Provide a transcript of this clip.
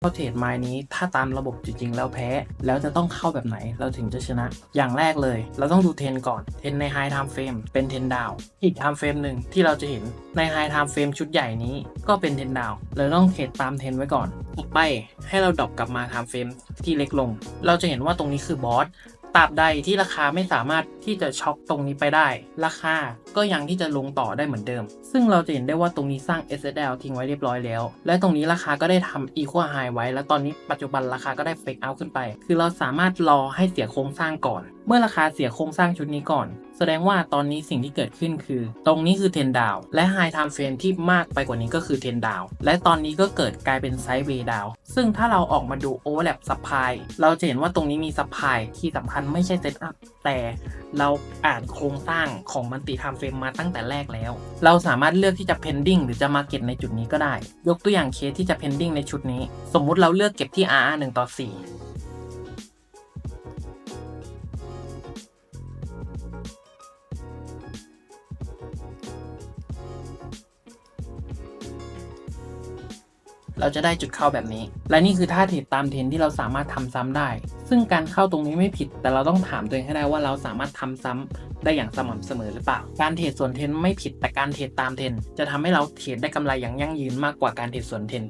เข้าเทรดไม้นี้ถ้าตามระบบจริงๆ แล้วแพ้ แล้วจะต้องเข้าแบบไหนเราถึงจะชนะ อย่างแรกเลย เราต้องดูเทรนก่อนเทรนใน High Time Frame เป็นเทรนดาวอีกไทม์เฟรมหนึ่งที่เราจะเห็นใน High Time Frame ชุดใหญ่นี้ก็เป็นเทรนดาวเราต้องเทรดตามเทรนไว้ก่อนต่อไปให้เราดรอปกลับมาไทม์เฟรมที่เล็กลง เราจะเห็นว่าตรงนี้คือบอส ตราบใดที่ราคาไม่สามารถที่จะช็อคตรงนี้ไปได้ ราคาก็ยังที่จะลงต่อได้เหมือนเดิม ซึ่งเราจะเห็นได้ว่าตรงนี้สร้าง SSL ทิ้งไว้เรียบร้อยแล้ว และตรงนี้ราคาก็ได้ทำ Equal High ไว้ และตอนนี้ปัจจุบันราคาก็ได้ Fake Out ขึ้นไป คือเราสามารถรอให้เสียโครงสร้างก่อน เมื่อราคาเสียโครงสร้างชุดนี้ก่อน แสดงว่าตอนนี้สิ่งที่เกิดขึ้นคือ ตรงนี้คือเทนดาวและ High Time Frame ที่มากไปกว่านี้ก็คือเทนดาวและตอนนี้ก็เกิดกลายเป็นไซด์เวดาวซึ่งถ้าเราออกมาดู Overlap Supply เราจะเห็นว่าตรงนี้มี Supply ที่สำคัญไม่ใช่เซตอัพแต่เราอ่านโครงสร้างของมันติ Time Frame มาตั้งแต่แรกแล้ว เราสามารถเลือกที่จะ pending หรือจะ market ในจุดนี้ก็ได้ ยกตัวอย่างเคสที่จะ pending ในชุดนี้ สมมุติเราเลือกเก็บที่ RR 1ต่อ4 เราจะได้จุดเข้าแบบนี้ และนี่คือท่าเทรดตามเทรนที่เราสามารถทำซ้ำได้ ซึ่งการเข้าตรงนี้ไม่ผิด แต่เราต้องถามตัวเองให้ได้ว่าเราสามารถทำซ้ำได้อย่างสม่ำเสมอหรือเปล่า การเทรดส่วนเทรนไม่ผิดแต่การเทรดตามเทรนจะทำให้เราเทรดได้กำไรอย่างยั่งยืนมากกว่าการเทรดส่วนเทรน